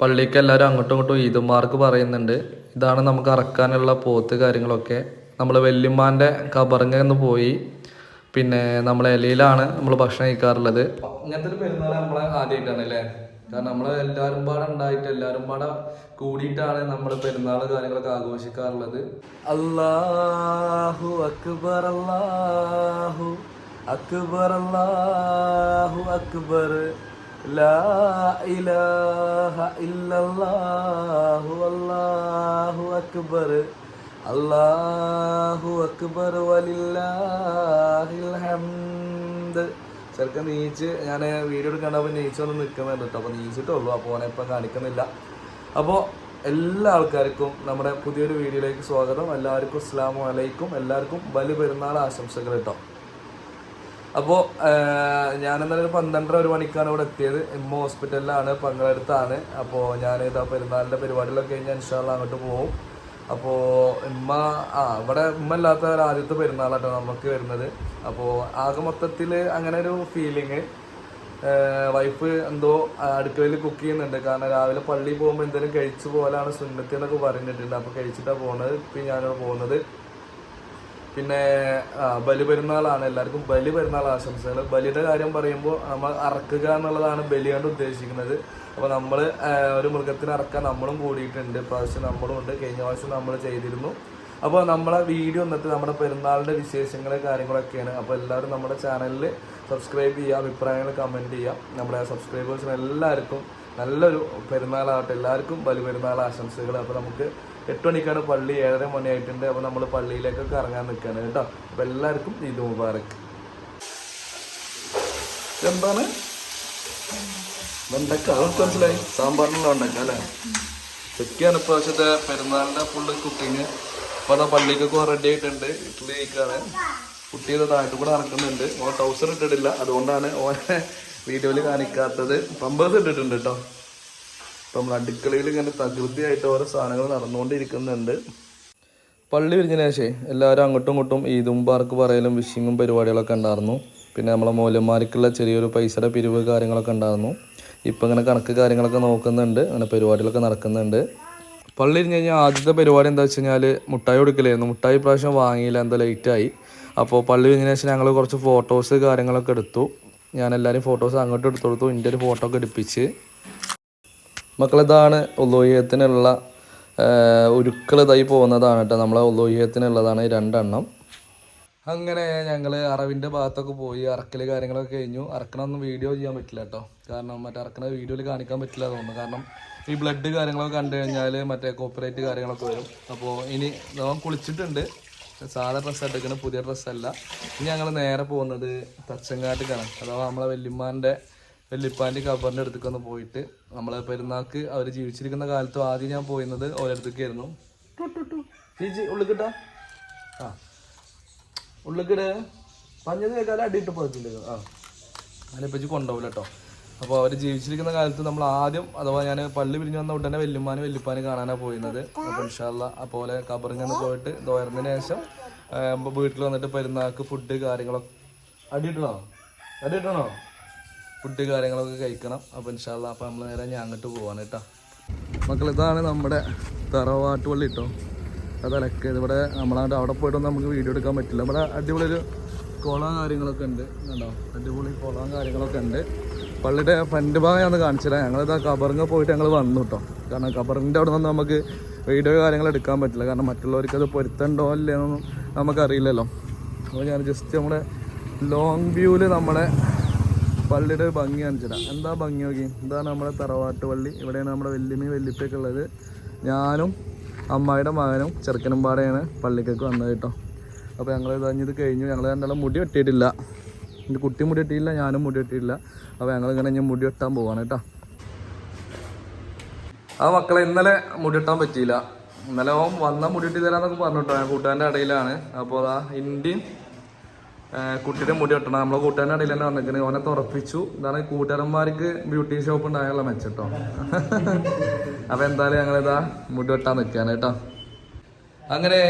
പള്ളിക്ക് എല്ലാവരും അങ്ങോട്ടും ഇങ്ങോട്ടും ഈദുമാർക്ക് പറയുന്നുണ്ട്. ഇതാണ് നമുക്ക് അറക്കാനുള്ള പോത്ത് കാര്യങ്ങളൊക്കെ. നമ്മൾ വല്യമ്മാന്റെ കബറിങ്ങന്ന് പോയി. പിന്നെ നമ്മൾ ഇലയിലാണ് നമ്മൾ ഭക്ഷണം കഴിക്കാറുള്ളത്. ഇങ്ങനത്തെ പെരുന്നാൾ നമ്മളെ ആദ്യമായിട്ടാണ് അല്ലേ? കാരണം നമ്മൾ എല്ലാവരും പാടെ ഉണ്ടായിട്ട് എല്ലാവരും പാടെ കൂടിയിട്ടാണ് നമ്മൾ പെരുന്നാൾ കാര്യങ്ങളൊക്കെ ആഘോഷിക്കാറുള്ളത്. അല്ലാഹു അക്ബർ അല്ലാഹു അക്ബർ അല്ലാഹു അക്ബർ. ലാ إلا الله والله أكبر അല്ലാഹു അക്ബർ ولله ഹംദ് ചെറുക്കൻ നീച്ച് ഞാൻ വീഡിയോ എടുക്കേണ്ടപ്പോൾ നീച്ചൊന്നും നിൽക്കുന്നുണ്ട് കേട്ടോ അപ്പോൾ നീച്ചിട്ടുള്ളൂ അപ്പോൾ ഓനെ ഇപ്പം കാണിക്കുന്നില്ല. അപ്പോൾ എല്ലാ ആൾക്കാർക്കും നമ്മുടെ പുതിയൊരു വീഡിയോയിലേക്ക് സ്വാഗതം. എല്ലാവർക്കും അസ്സാം വലൈക്കും എല്ലാവർക്കും ബലി പെരുന്നാൾ ആശംസകൾ കേട്ടോ അപ്പോൾ ഒരു പന്ത്രണ്ടര ഒരു മണിക്കാണ് ഇവിടെ എത്തിയത്. എം ഹോസ്പിറ്റലിലാണ് പങ്കെടുത്താണ് അപ്പോൾ ഞാൻ ഇതാ പെരുന്നാളിന്റെ പരിപാടികളൊക്കെ കഴിഞ്ഞാൽ അനുഷ്ഠാനം അങ്ങോട്ട് പോകും അപ്പോൾ ഉമ്മ ആ ഇവിടെ ഉമ്മ ഇല്ലാത്ത ഒരു ആദ്യത്തെ പെരുന്നാളാട്ടോ നമുക്ക് വരുന്നത്. അപ്പോൾ ആകെ മൊത്തത്തിൽ അങ്ങനെ ഒരു ഫീലിങ് വൈഫ് എന്തോ അടുക്കളയിൽ കുക്ക് ചെയ്യുന്നുണ്ട്. കാരണം രാവിലെ പള്ളിയിൽ പോകുമ്പോൾ എന്തെങ്കിലും കഴിച്ചു പോലാണ് സുന്നത്തി എന്നൊക്കെ പറഞ്ഞിട്ടുണ്ട്. അപ്പോൾ കഴിച്ചിട്ടാണ് പോകുന്നത് ഇപ്പം ഞാനിവിടെ പോകുന്നത്. പിന്നെ ബലി പെരുന്നാളാണ് എല്ലാവർക്കും ബലി പെരുന്നാൾ ആശംസകൾ ബലിയുടെ കാര്യം പറയുമ്പോൾ നമ്മൾ അറക്കുക എന്നുള്ളതാണ് ബലി കൊണ്ട് ഉദ്ദേശിക്കുന്നത് അപ്പോൾ നമ്മൾ ഒരു മൃഗത്തിന് അറക്കാൻ നമ്മളും കൂടിയിട്ടുണ്ട്. പ്രാവശ്യം നമ്മളും ഉണ്ട്. കഴിഞ്ഞ പ്രാവശ്യം നമ്മൾ ചെയ്തിരുന്നു. അപ്പോൾ നമ്മളെ വീഡിയോ എന്നിട്ട് നമ്മുടെ പെരുന്നാളിന്റെ വിശേഷങ്ങൾ കാര്യങ്ങളൊക്കെയാണ്. അപ്പോൾ എല്ലാവരും നമ്മുടെ ചാനലിൽ സബ്സ്ക്രൈബ് ചെയ്യുക അഭിപ്രായങ്ങൾ കമന്റ് ചെയ്യുക. നമ്മുടെ സബ്സ്ക്രൈബേഴ്സിന് എല്ലാവർക്കും നല്ലൊരു പെരുന്നാളാകട്ടെ എല്ലാവർക്കും ബലി പെരുന്നാൾ ആശംസകൾ അപ്പോൾ നമുക്ക് എട്ട് മണിക്കാണ് പള്ളി ഏഴര മണിയായിട്ടുണ്ട്. അപ്പോൾ നമ്മൾ പള്ളിയിലേക്കൊക്കെ ഇറങ്ങാൻ നിൽക്കുകയാണ് കേട്ടോ. അപ്പോൾ എല്ലാവർക്കും ഈദ് മുബാറക്ക് എന്താണ് വെണ്ടക്ക. അതൊക്കെ മനസ്സിലായി. സാമ്പാറിനുള്ള വെണ്ടക്ക അല്ലേ? ഇതൊക്കെയാണ് ഇപ്രാവശ്യത്തെ പെരുന്നാളിന്റെ ഫുള്ള് കുക്കിങ് അപ്പോൾ അതാ പള്ളിക്കൊക്കെ റെഡി ആയിട്ടുണ്ട്. ഇഡ്ഡലി കഴിക്കാണ്. കുട്ടി ഇത് താഴത്ത് കൂടെ നടക്കുന്നുണ്ട്. ഓൻ ടൗസർ ഇട്ടിട്ടില്ല. അതുകൊണ്ടാണ് ഓനെ വീഡിയോയിൽ കാണിക്കാത്തത്. പമ്പേഴ്സ് ഇട്ടിട്ടുണ്ട് കേട്ടോ. ഇപ്പം അടുക്കളയിൽ ഇങ്ങനെ തകൃതിയായിട്ട് ഓരോ സാധനങ്ങൾ നടന്നുകൊണ്ടിരിക്കുന്നുണ്ട്. പള്ളി പിരിഞ്ഞതിന് ശേഷം എല്ലാവരും അങ്ങോട്ടും ഇങ്ങോട്ടും ഈദും പാർക്ക് പറയലും വിഷിങ്ങും പരിപാടികളൊക്കെ ഉണ്ടായിരുന്നു. പിന്നെ നമ്മളെ മൂലന്മാർക്കുള്ള ചെറിയൊരു പൈസയുടെ പിരിവ് കാര്യങ്ങളൊക്കെ ഉണ്ടായിരുന്നു. ഇപ്പം ഇങ്ങനെ കണക്ക് കാര്യങ്ങളൊക്കെ നോക്കുന്നുണ്ട്. അങ്ങനെ പരിപാടികളൊക്കെ നടക്കുന്നുണ്ട്. പള്ളി ഇരിഞ്ഞ് കഴിഞ്ഞാൽ ആദ്യത്തെ പരിപാടി എന്താ വെച്ച് കഴിഞ്ഞാൽ മുട്ടായി കൊടുക്കലായിരുന്നു. മുട്ടായി പ്രാവശ്യം വാങ്ങിയില്ല എന്താ ലേറ്റായി അപ്പോൾ പള്ളി വിരിഞ്ഞതിന് ശേഷം ഞങ്ങൾ കുറച്ച് ഫോട്ടോസ് കാര്യങ്ങളൊക്കെ എടുത്തു. ഞാൻ എല്ലാവരും ഫോട്ടോസ് അങ്ങോട്ട് എടുത്തു കൊടുത്തു. എന്റെ ഒരു ഫോട്ടോ ഒക്കെ എടുപ്പിച്ച്. മക്കളിതാണ് ഉലോഹ്യത്തിനുള്ള ഉരുക്കളിതായി പോകുന്നതാണ് കേട്ടോ. നമ്മളെ ഉലോഹ്യത്തിനുള്ളതാണ് ഈ രണ്ടെണ്ണം. അങ്ങനെ ഞങ്ങൾ അറവിന്റെ ഭാഗത്തൊക്കെ പോയി അറക്കൽ കാര്യങ്ങളൊക്കെ കഴിഞ്ഞു. അറക്കണമൊന്നും വീഡിയോ ചെയ്യാൻ പറ്റില്ല കേട്ടോ. കാരണം മറ്റേ അറക്കണ വീഡിയോയിൽ കാണിക്കാൻ പറ്റില്ല തോന്നുന്നു. കാരണം ഈ ബ്ലഡ് കാര്യങ്ങളൊക്കെ കണ്ടു കഴിഞ്ഞാൽ മറ്റേ കോപ്പറേറ്റ് കാര്യങ്ങളൊക്കെ വരും. അപ്പോൾ ഇനി നമ്മൾ കുളിച്ചിട്ടുണ്ട്. സാധാ ഡ്രസ്സ് എടുക്കുന്ന പുതിയ ഡ്രസ്സല്ല ഇനി ഞങ്ങൾ നേരെ പോകുന്നത് തച്ചങ്ങാട്ടിക്കാണ്. അഥവാ നമ്മളെ വല്യമ്മാന്റെ വല്യപ്പാന്റെ കബറിന്റെ അടുത്തേക്കൊന്ന് പോയിട്ട് നമ്മളെ പെരുന്നാൾക്ക് അവർ ജീവിച്ചിരിക്കുന്ന കാലത്തും ആദ്യം ഞാൻ പോയിരുന്നത് ഓരോരുത്തേക്കായിരുന്നു ചേച്ചി ഉള്ളിക്കിട്ടാ? ആ. ഉള്ളിക്കിട. പഞ്ഞത് കേൾക്കാതെ അടിയിട്ട് പോയിട്ടില്ല? ആ. അതിനെപ്പറ്റി കൊണ്ടുപോകില്ല കേട്ടോ അപ്പോൾ അവർ ജീവിച്ചിരിക്കുന്ന കാലത്ത് നമ്മൾ ആദ്യം അഥവാ ഞാൻ പള്ളി പിരിഞ്ഞു വന്ന ഉടനെ വല്യമ്മാനും വല്യപ്പാനും കാണാനാണ് പോയിരുന്നത്. അപ്പോൾ ഇൻഷാല്ല അതുപോലെ കബറിങ്ങനെ പോയിട്ട് ദോരുന്നതിന് ശേഷം വീട്ടിൽ വന്നിട്ട് പെരുന്നാൾക്ക് ഫുഡ് കാര്യങ്ങളൊക്കെ അടിയിട്ടണോ അടിയിട്ടണോ ഫുഡ് കാര്യങ്ങളൊക്കെ കഴിക്കണം. അപ്പോൾ ഇൻഷാല്ല അപ്പോൾ നമ്മൾ നേരെ ഞാൻ അങ്ങോട്ട് പോവാണ് കേട്ടോ. മക്കൾ ഇതാണ് നമ്മുടെ തറവാട്ട് പള്ളി കേട്ടോ അതലക്ക് ഇവിടെ നമ്മളാണ്ട് അവിടെ പോയിട്ടൊന്നും നമുക്ക് വീഡിയോ എടുക്കാൻ പറ്റില്ല. ഇവിടെ അടിപൊളി ഒരു കുളം കാര്യങ്ങളൊക്കെ ഉണ്ട്. കണ്ടോ? അടിപൊളി കുളം കാര്യങ്ങളൊക്കെ ഉണ്ട്. പള്ളിയുടെ ഫ്രണ്ട് ഭാഗം ഞാൻ കാണിച്ചില്ല ഞങ്ങളിതാ കബറിങ് പോയിട്ട് ഞങ്ങൾ വന്നു കേട്ടോ കാരണം കബറിന്റെ അവിടെ നിന്ന് നമുക്ക് വീഡിയോ കാര്യങ്ങൾ എടുക്കാൻ പറ്റില്ല. കാരണം മറ്റുള്ളവർക്ക് അത് പൊരുത്തണ്ടോ അല്ലേ എന്നൊന്നും നമുക്കറിയില്ലല്ലോ. അപ്പോൾ ഞാൻ ജസ്റ്റ് നമ്മുടെ ലോങ് വ്യൂവിൽ നമ്മളെ പള്ളിയുടെ ഭംഗി കാണിച്ചിടാം എന്താ ഭംഗി നോക്കി? ഇതാണ് നമ്മുടെ തറവാട്ട് പള്ളി. ഇവിടെയാണ് നമ്മുടെ വല്യമ്മയും വല്യപ്പയൊക്കെ ഉള്ളത്. ഞാനും അമ്മായിയുടെ മകനും ചെറുക്കനും പാടെയാണ് പള്ളിക്കൊക്കെ വന്നത് കേട്ടോ. അപ്പോൾ ഞങ്ങൾ ഇതഞ്ഞത് കഴിഞ്ഞു. ഞങ്ങൾ രണ്ടാളും മുടി വെട്ടിയിട്ടില്ല. എന്റെ കുട്ടി മുടി വെട്ടിയില്ല ഞാനും മുടി വെട്ടിയില്ല അപ്പോൾ ഞങ്ങൾ ഇങ്ങനെ ഞാൻ മുടി വെട്ടാൻ പോവാണ് കേട്ടോ. ആ മക്കളെ ഇന്നലെ മുടി വെട്ടാൻ പറ്റിയില്ല. ഇന്നലെ ഓൻ വന്ന മുടി വെട്ടി തരാന്നൊക്കെ പറഞ്ഞു കേട്ടോ ഞാൻ കൂട്ടുകാരന്റെ ഇടയിലാണ് അപ്പോൾ അതാ ഇന്ത്യയും കുട്ടിയുടെ മുടി വെട്ടണം. നമ്മളെ കൂട്ടുകാരന്റെ ഇടയിൽ തന്നെ വന്നിരിക്കുന്നത് ഓനെ തുറപ്പിച്ചു. ഇതാണ് കൂട്ടുകാരന്മാർക്ക് ബ്യൂട്ടി ഷോപ്പ് ഉണ്ടായുള്ള മെച്ചട്ടോ അപ്പൊ എന്തായാലും ഇതാ മുടി വെട്ടാൻ നിൽക്കാണ് കേട്ടോ. അങ്ങനെ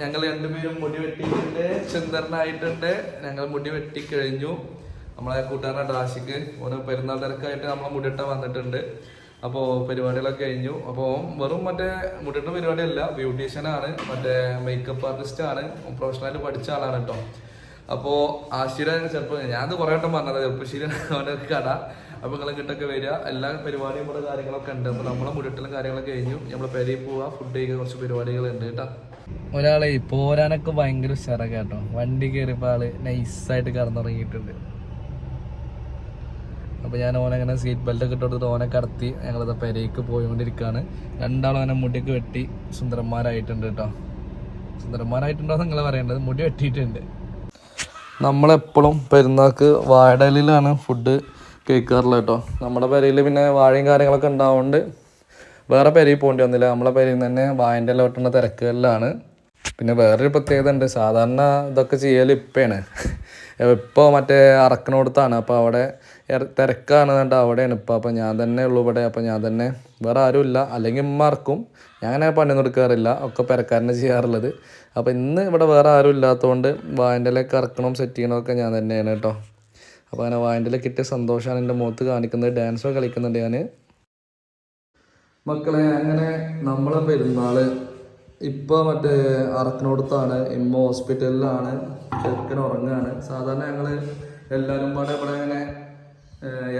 ഞങ്ങൾ രണ്ടുപേരും മുടി വെട്ടിയിട്ടുണ്ട്. ചന്ദ്രനായിട്ടുണ്ട് ഞങ്ങൾ മുടി വെട്ടി കഴിഞ്ഞു. നമ്മളെ കൂട്ടുകാരൻ ഡാശിക്ക് ഓരോ പെരുന്നാൾ തിരക്കായിട്ട് നമ്മളെ മുടി വെട്ടാൻ വന്നിട്ടുണ്ട്. അപ്പോൾ പരിപാടികളൊക്കെ കഴിഞ്ഞു. അപ്പോൾ വെറും മറ്റേ മുടിയുടെ പരിപാടിയല്ല ബ്യൂട്ടീഷ്യനാണ് മറ്റേ മേക്കപ്പ് ആർട്ടിസ്റ്റ് ആണ്. പ്രൊഫഷണലായിട്ട് പഠിച്ച ആളാണ് കേട്ടോ അപ്പോൾ ആശീര ചെറുപ്പം ഞാനത് കുറേ വട്ടം പറഞ്ഞത് ചെറുപ്പശ്ശേരി അവന്റെ കട. അപ്പോൾ നിങ്ങൾ കിട്ടൊക്കെ വരിക. എല്ലാ പരിപാടിയും ഇവിടെ കാര്യങ്ങളൊക്കെ ഉണ്ട്. അപ്പോൾ നമ്മളെ മുടിട്ടലും കാര്യങ്ങളൊക്കെ കഴിഞ്ഞു. നമ്മളെ പെരയിൽ പോവാ ഫുഡ് കഴിക്കുക കുറച്ച് പരിപാടികളുണ്ട് കേട്ടോ. ഒരാളെ പോരാനൊക്കെ ഭയങ്കര ഉഷാറൊക്കെ കേട്ടോ. വണ്ടി കയറിയപ്പോൾ ആൾ നൈസായിട്ട് കടന്നിറങ്ങിയിട്ടുണ്ട്. അപ്പോൾ ഞാൻ ഓനങ്ങനെ സീറ്റ് ബെൽറ്റ് ഒക്കെ ഇട്ടുകൊടുത്തിട്ട് ഓനെ കടത്തി ഞങ്ങളിത് പെരയ്ക്ക് പോയിക്കൊണ്ടിരിക്കുകയാണ് രണ്ടാളും അവനെ മുടിയൊക്കെ വെട്ടി സുന്ദരന്മാരായിട്ടുണ്ട് കേട്ടോ. സുന്ദരന്മാരായിട്ടുണ്ടോ നിങ്ങൾ പറയേണ്ടത്? മുടി വെട്ടിയിട്ടുണ്ട്. നമ്മളെപ്പോഴും പെരുന്നാൾക്ക് വാഴയിലാണ് ഫുഡ് കഴിക്കാറുള്ളത് കേട്ടോ. നമ്മുടെ പെരയിൽ പിന്നെ വാഴയും കാര്യങ്ങളൊക്കെ ഉണ്ടാവുകൊണ്ട് വേറെ പെരയിൽ പോകേണ്ടി വന്നില്ല. നമ്മളെ പെരയിൽ തന്നെ വാഴന്റെ ലോട്ടുള്ള തിരക്കുകളിലാണ്. പിന്നെ വേറൊരു പ്രത്യേകത ഉണ്ട്. സാധാരണ ഇതൊക്കെ ചെയ്യൽ ഇപ്പയാണ്. ഇപ്പോൾ മറ്റേ അറക്കണോടത്താണ് അപ്പോൾ അവിടെ തിരക്കാണ് കണ്ട അവിടെയാണ്. ഇപ്പോൾ അപ്പോൾ ഞാൻ തന്നെ ഉള്ളൂ ഇവിടെ. അപ്പോൾ ഞാൻ തന്നെ വേറെ ആരുമില്ല അല്ലെങ്കിൽ ഇമ്മാർക്കും ഞാൻ അങ്ങനെ പണിയൊന്നും എടുക്കാറില്ല. ഒക്കെ പെരക്കാരനെ ചെയ്യാറുള്ളത്. അപ്പോൾ ഇന്ന് ഇവിടെ വേറെ ആരും ഇല്ലാത്തതുകൊണ്ട് വായന്റെ ഇറക്കണം സെറ്റ് ചെയ്യണമൊക്കെ ഞാൻ തന്നെയാണ് കേട്ടോ. അപ്പോൾ അങ്ങനെ വായന്റെ കിട്ടിയ സന്തോഷമാണ് എന്റെ മുഖത്ത് കാണിക്കുന്നത്. ഡാൻസൊക്കെ കളിക്കുന്നുണ്ട് ഞാൻ മക്കളെ അങ്ങനെ നമ്മളെ പെരുന്നാൾ ഇപ്പൊ മറ്റേ അറക്കനോടത്താണ് ഇമ്മ ഹോസ്പിറ്റലിലാണ് ചെറുക്കൻ ഉറങ്ങുകയാണ് സാധാരണ ഞങ്ങൾ എല്ലാവരും പാടെ ഇവിടെ ഇങ്ങനെ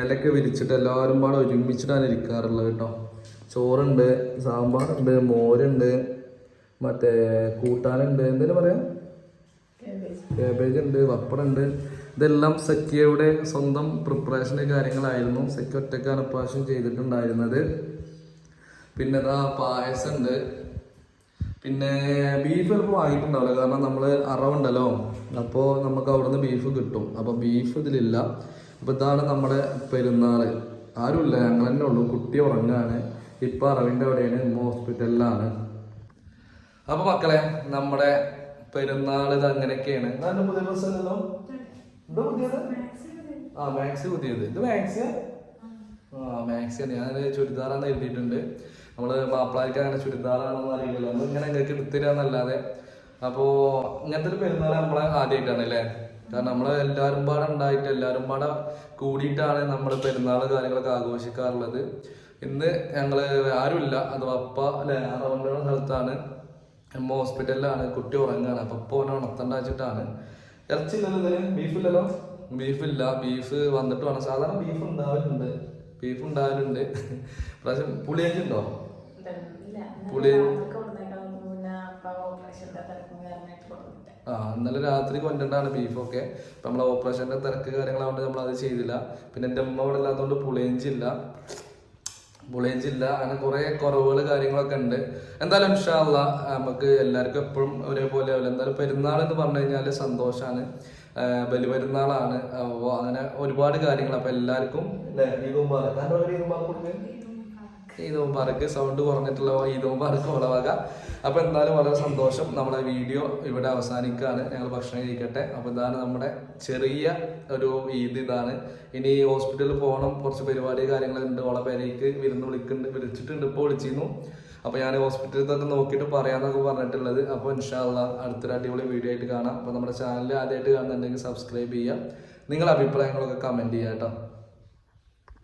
ഇലയൊക്കെ വിരിച്ചിട്ട് എല്ലാവരും പാടെ ഒരുമിച്ചിട്ടാണ് ഇരിക്കാറുള്ളത് കേട്ടോ. ചോറുണ്ട് സാമ്പാറുണ്ട് മോരുണ്ട് മറ്റേ കൂട്ടാനുണ്ട്. എന്തെങ്കിലും പറയാം? കേബേജ് ഉണ്ട് വപ്പടുണ്ട് ഇതെല്ലാം സെക്കിയയുടെ സ്വന്തം പ്രിപ്പറേഷന്റെ കാര്യങ്ങളായിരുന്നു. സെക്കി ഒറ്റക്കാണ് പ്രാവശ്യം ചെയ്തിട്ടുണ്ടായിരുന്നത്. പിന്നെ ഇതാ പായസം ഉണ്ട് പിന്നെ ബീഫ് ചിലപ്പോൾ വാങ്ങിയിട്ടുണ്ടാവില്ല. കാരണം നമ്മൾ അറവുണ്ടല്ലോ. അപ്പോൾ നമുക്ക് അവിടുന്ന് ബീഫ് കിട്ടും. അപ്പോൾ ബീഫ് ഇതിലില്ല. അപ്പോൾ ഇതാണ് നമ്മുടെ പെരുന്നാൾ. ആരുമില്ല ഞങ്ങൾ തന്നെ ഉള്ളൂ. കുട്ടി ഉറങ്ങാണ്. ഇപ്പോൾ അറവിന്റെ അവിടെയാണ്. ഇമ്മ ഹോസ്പിറ്റലിലാണ്. അപ്പോൾ മക്കളെ നമ്മുടെ പെരുന്നാൾ ഇത് അങ്ങനെയൊക്കെയാണ്. ഇതാ പുതിയ ആ മാക്സി പുതിയത്. ഇത് മാക്സിയാ? ആ മാക്സിയാണ് ഞാൻ ചുരിദാറാണ് എഴുതിയിട്ടുണ്ട്. നമ്മൾ മാപ്പിളാർക്ക് അങ്ങനെ ചുരിദാറാണെന്ന് അറിയില്ലല്ലോ. നമ്മൾ ഇങ്ങനെ ഇങ്ങനെ എടുത്തരാന്നല്ലാതെ അപ്പോ ഇങ്ങനത്തെ ഒരു പെരുന്നാൾ നമ്മളെ ആദ്യമായിട്ടാണ് അല്ലേ കാരണം നമ്മൾ എല്ലാവരും പാടെ ഉണ്ടായിട്ട് എല്ലാവരും പാടെ കൂടിയിട്ടാണ് നമ്മൾ പെരുന്നാൾ കാര്യങ്ങളൊക്കെ ആഘോഷിക്കാറുള്ളത്. ഇന്ന് ഞങ്ങൾ ആരുമില്ല. അത് അപ്പ അല്ലെ അറവണ്ട സ്ഥലത്താണ്. എമ്മ ഹോസ്പിറ്റലിലാണ്. കുട്ടി ഉറങ്ങാണ്. അപ്പൊ ഇപ്പൊ ഓനെ ഉണർത്തണ്ട വെച്ചിട്ടാണ് ഇറച്ചില്ലല്ലോ ഇല്ലല്ലോ? ബീഫില്ലല്ലോ ബീഫില്ല ബീഫ് വന്നിട്ട് വേണം. സാധാരണ ബീഫ് ഉണ്ടാവലുണ്ട്. ബീഫ് ഉണ്ടാവലുണ്ട്. പ്രാവശ്യം ഉണ്ടോ? പുളി ആ ഇന്നലെ രാത്രി കൊണ്ടിട്ടാണ് ബീഫൊക്കെ. ഇപ്പൊ നമ്മളെ ഓപ്പറേഷന്റെ തിരക്ക് കാര്യങ്ങളാകൊണ്ട് നമ്മൾ അത് ചെയ്തില്ല. പിന്നെ എന്റെ അമ്മ ഇവിടെ ഇല്ലാത്തതുകൊണ്ട് പുളിയഞ്ചില്ല പുളിയഞ്ചില്ല അങ്ങനെ കുറെ കുറവുകൾ കാര്യങ്ങളൊക്കെ ഉണ്ട്. എന്തായാലും ഇൻഷാല്ല നമുക്ക് എല്ലാവർക്കും എപ്പോഴും ഒരേപോലെ ആവില്ല. എന്തായാലും പെരുന്നാൾ എന്ന് പറഞ്ഞു കഴിഞ്ഞാൽ സന്തോഷമാണ് ബലി പെരുന്നാളാണ് അപ്പോൾ അങ്ങനെ ഒരുപാട് കാര്യങ്ങൾ അപ്പൊ എല്ലാവർക്കും ഈദ് മുബാറക്ക് സൗണ്ട് കുറഞ്ഞിട്ടുള്ള ഈ നോമ്പാർക്ക് ഉളവാക അപ്പൊ എന്തായാലും വളരെ സന്തോഷം നമ്മളെ വീഡിയോ ഇവിടെ അവസാനിക്കുകയാണ്. ഞങ്ങൾ ഭക്ഷണം കഴിക്കട്ടെ. അപ്പൊ ഇതാണ് നമ്മുടെ ചെറിയ ഒരു ഈദ് ഇതാണ്. ഇനി ഹോസ്പിറ്റലിൽ പോകണം. കുറച്ച് പരിപാടി കാര്യങ്ങളുണ്ട്. ഓളെ പേരേക്ക് വിരുന്ന് വിളിക്കുന്നുണ്ട്. വിളിച്ചിട്ടുണ്ട്. ഇപ്പോൾ വിളിച്ചിരുന്നു. അപ്പൊ ഞാൻ ഹോസ്പിറ്റലിൽ തന്നെ നോക്കിയിട്ട് പറയാന്നൊക്കെ പറഞ്ഞിട്ടുള്ളത്. അപ്പോൾ ഇൻഷാല്ല അടുത്തൊരു അടിപൊളി വീഡിയോ ആയിട്ട് കാണാം. അപ്പൊ നമ്മുടെ ചാനൽ ആദ്യമായിട്ട് കാണുന്നുണ്ടെങ്കിൽ സബ്സ്ക്രൈബ് ചെയ്യുക. നിങ്ങളുടെ അഭിപ്രായങ്ങളൊക്കെ കമന്റ് ചെയ്യാം കേട്ടോ.